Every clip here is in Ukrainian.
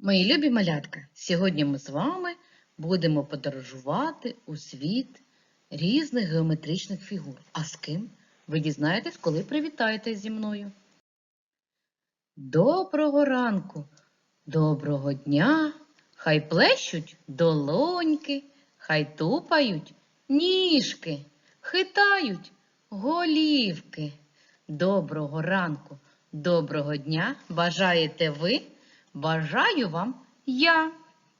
Мої любі малятка, сьогодні ми з вами будемо подорожувати у світ різних геометричних фігур. А з ким? Ви дізнаєтесь, коли привітаєтесь зі мною. Доброго ранку, доброго дня, хай плещуть долоньки, хай тупають ніжки, хитають голівки. Доброго ранку, доброго дня бажаєте ви? Бажаю вам я.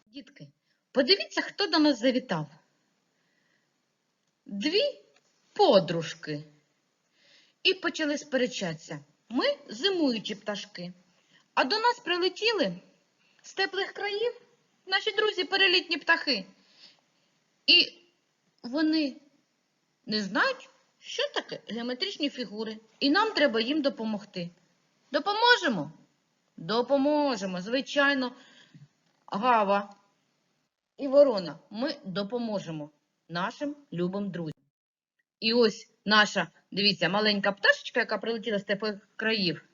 Дітки, подивіться, хто до нас завітав. Дві подружки. І почали сперечатися. Ми зимуючі пташки. А до нас прилетіли з теплих країв наші друзі перелітні птахи. І вони не знають, що таке геометричні фігури. І нам треба їм допомогти. Допоможемо? Допоможемо. Звичайно, Гава і Ворона. Ми допоможемо нашим любим друзям. І ось наша, дивіться, маленька пташечка, яка прилетіла з теплих країв.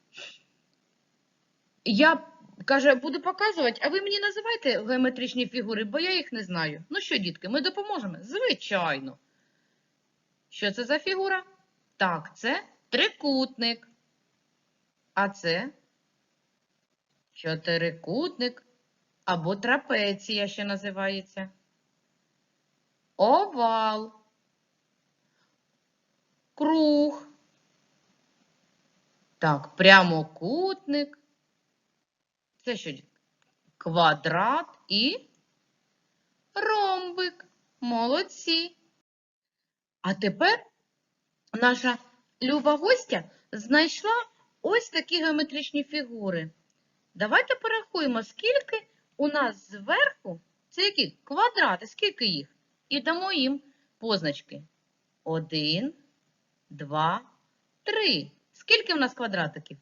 Я, каже, буду показувати, а ви мені називайте геометричні фігури, бо я їх не знаю. Ну що, дітки, ми допоможемо? Звичайно. Що це за фігура? Так, це трикутник. А це чотирикутник або трапеція ще називається. Овал. Круг. Так, прямокутник. Це що? Квадрат і ромбик. Молодці. А тепер наша люба гостя знайшла ось такі геометричні фігури. Давайте порахуємо, скільки у нас зверху, це які квадрати, скільки їх? І дамо їм позначки. Один, два, три. Скільки в нас квадратиків?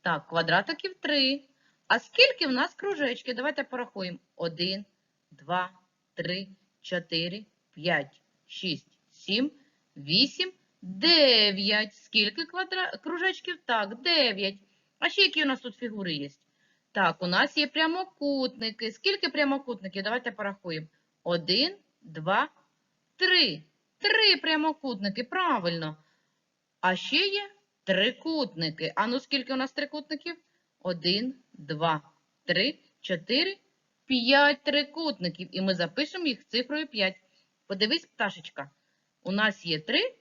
Так, квадратиків три. А скільки в нас кружечків? Давайте порахуємо. Один, два, три, чотири, п'ять, шість, сім, вісім, дев'ять. Скільки квадра... кружечків? Так, дев'ять. А ще які у нас тут фігури є? Так, у нас є прямокутники. Скільки прямокутників? Давайте порахуємо. Один, два, три. Три прямокутники, правильно. А ще є трикутники. А ну скільки у нас трикутників? Один, два, три, чотири, п'ять трикутників. І ми запишемо їх цифрою 5. Подивись, пташечка. У нас є 3,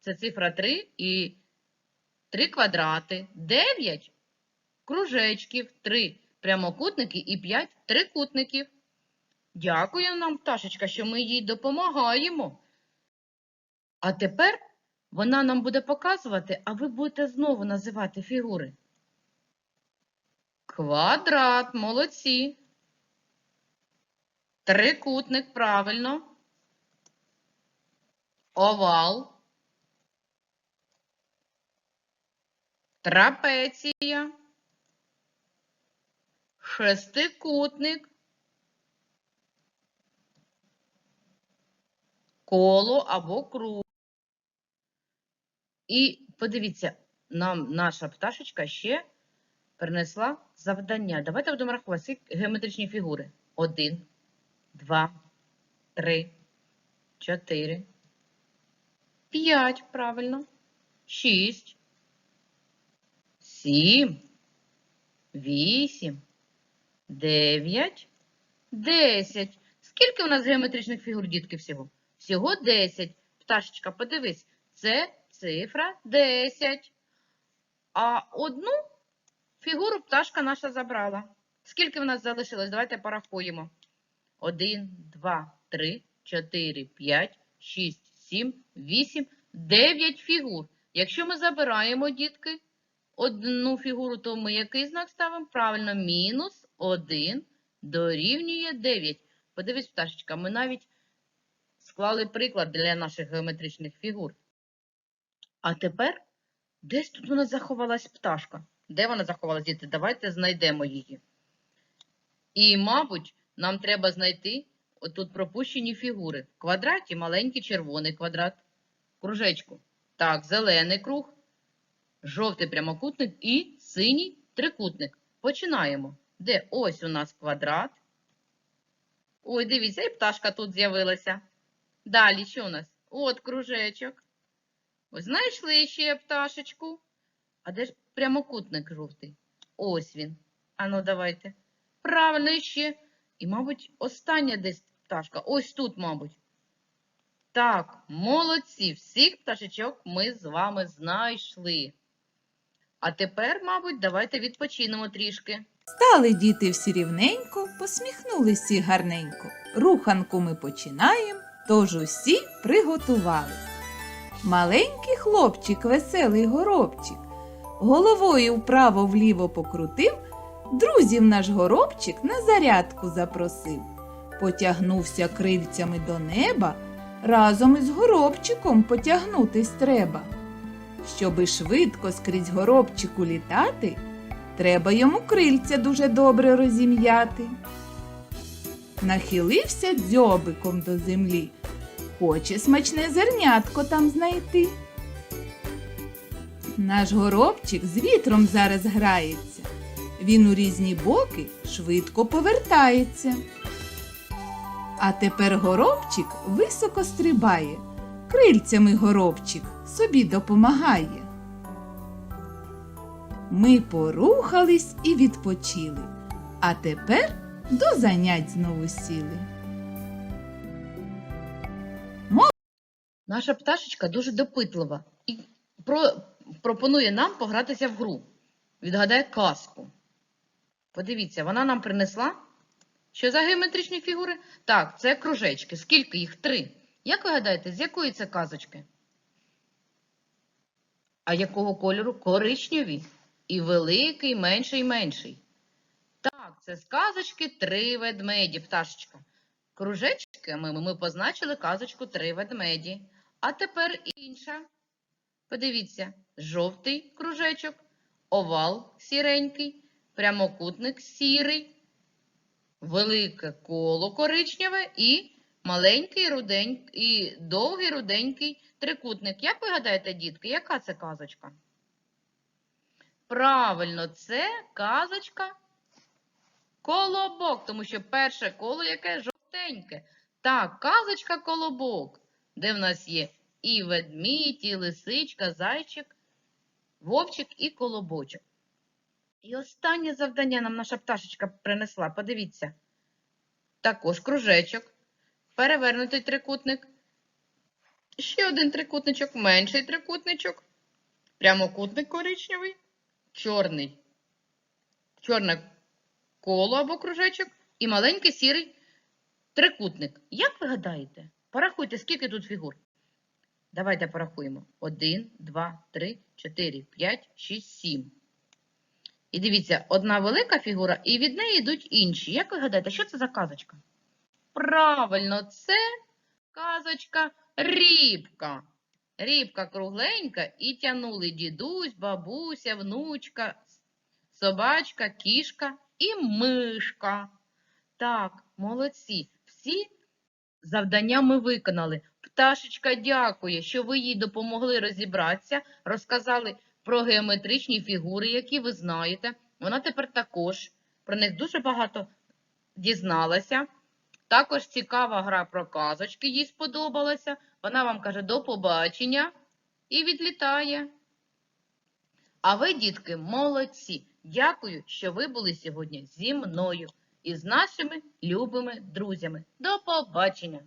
це цифра 3 і 3 квадрати, 9 кружечків, 3 прямокутники і 5 трикутників. Дякую нам, пташечка, що ми їй допомагаємо. А тепер вона нам буде показувати, а ви будете знову називати фігури. Квадрат, молодці. Трикутник, правильно. Овал. Трапеція. Шестикутник. Коло або круг. І подивіться, нам наша пташечка ще принесла завдання. Давайте будемо рахувати геометричні фігури. Один, два, три, чотири, п'ять, правильно, шість, сім, вісім, дев'ять, десять. Скільки у нас геометричних фігур, дітки, всього? Всього 10. Пташечка, подивись, це цифра 10. А одну фігуру пташка наша забрала. Скільки в нас залишилось? Давайте порахуємо. 1, 2, 3, 4, 5, 6, 7, 8, 9 фігур. Якщо ми забираємо, дітки, одну фігуру, то ми який знак ставимо? Правильно, мінус 1 дорівнює 9. Подивись, пташечка, ми навіть склали приклад для наших геометричних фігур. А тепер десь тут у нас заховалась пташка. Де вона заховалась, діти? Давайте знайдемо її. І, мабуть, нам треба знайти отут пропущені фігури. В квадраті маленький червоний квадрат, кружечку. Так, зелений круг, жовтий прямокутник і синій трикутник. Починаємо. Де ось у нас квадрат. Ой, дивіться, і пташка тут з'явилася. Далі, що у нас? От кружечок. Ось знайшли ще пташечку. А де ж прямокутник жовтий? Ось він. Ану, давайте. Правильно, ще. І, мабуть, остання десь пташка. Ось тут, мабуть. Так, молодці. Всіх пташечок ми з вами знайшли. А тепер, мабуть, давайте відпочинемо трішки. Стали діти всі рівненько, посміхнулись всі гарненько. Руханку ми починаємо, тож усі приготувались. Маленький хлопчик, веселий горобчик, головою вправо-вліво покрутив, друзів наш горобчик на зарядку запросив. Потягнувся крильцями до неба, разом із горобчиком потягнутись треба. Щоби швидко скрізь горобчику літати, Треба йому крильця дуже добре розім'яти. Нахилився дзьобиком до землі, хоче смачне зернятко там знайти. Наш горобчик з вітром зараз грається. Він у різні боки швидко повертається. А тепер горобчик високо стрибає, крильцями горобчик собі допомагає. Ми порухались і відпочили, а тепер до занять знову сіли. Наша пташечка дуже допитлива і про... пропонує нам погратися в гру. Відгадає казку. Подивіться, вона нам принесла. Що за геометричні фігури? Так, це кружечки. Скільки їх? Три. Як ви гадаєте, з якої це казочки? А якого кольору? Коричневі. І великий, менший, і менший. Так, це з казочки три ведмеді, пташечка. Кружечками ми позначили казочку три ведмеді. А тепер інша. Подивіться, жовтий кружечок, овал сіренький, прямокутник сірий, велике коло коричневе і маленький руденький, і довгий руденький трикутник. Як ви гадаєте, дітки, яка це казочка? Правильно, це казочка колобок, тому що перше коло яке жовтеньке. Так, казочка колобок, де в нас є і ведмідь, і лисичка, зайчик, вовчик і колобочок. І останнє завдання нам наша пташечка принесла. Подивіться. Також кружечок, перевернутий трикутник. Ще один трикутничок, менший трикутничок, прямокутник коричневий, чорний, чорне коло або кружечок і маленький сірий трикутник. Як ви гадаєте? Порахуйте, скільки тут фігур. Давайте порахуємо. 1, 2, 3, 4, 5, 6, 7. І дивіться, одна велика фігура, і від неї йдуть інші. Як ви гадаєте, що це за казочка? Правильно, це казочка рібка. Рібка кругленька і тянули дідусь, бабуся, внучка, собачка, кішка і мишка. Так, молодці. Всі завдання ми виконали. Пташечка дякує, що ви їй допомогли розібратися, розказали про геометричні фігури, які ви знаєте. Вона тепер також про них дуже багато дізналася. Також цікава гра про казочки їй сподобалася. Вона вам каже до побачення і відлітає. А ви, дітки, молодці! Дякую, що ви були сьогодні зі мною і з нашими любими друзями. До побачення!